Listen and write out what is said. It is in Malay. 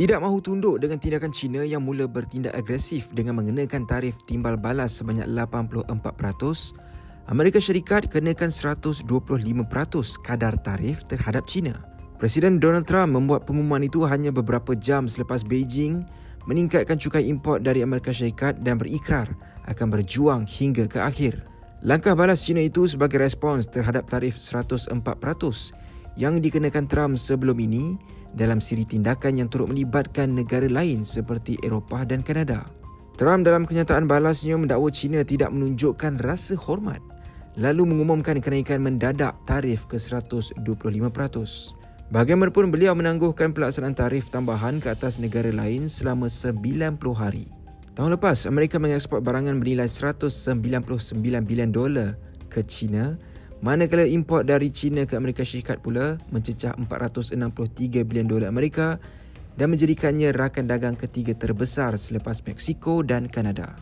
Tidak mahu tunduk dengan tindakan China yang mula bertindak agresif dengan mengenakan tarif timbal balas sebanyak 84%, Amerika Syarikat kenakan 125% kadar tarif terhadap China. Presiden Donald Trump membuat pengumuman itu hanya beberapa jam selepas Beijing meningkatkan cukai import dari Amerika Syarikat dan berikrar akan berjuang hingga ke akhir. Langkah balas China itu sebagai respons terhadap tarif 104% yang dikenakan Trump sebelum ini dalam siri tindakan yang turut melibatkan negara lain seperti Eropah dan Kanada. Trump dalam kenyataan balasnya mendakwa China tidak menunjukkan rasa hormat lalu mengumumkan kenaikan mendadak tarif ke 125%. Bagaimanapun beliau menangguhkan pelaksanaan tarif tambahan ke atas negara lain selama 90 hari. Tahun lepas, Amerika mengeksport barangan bernilai 199 bilion dolar ke China Manakala import dari China ke Amerika Syarikat pula mencecah 463 bilion dolar Amerika dan menjadikannya rakan dagang ketiga terbesar selepas Mexico dan Kanada.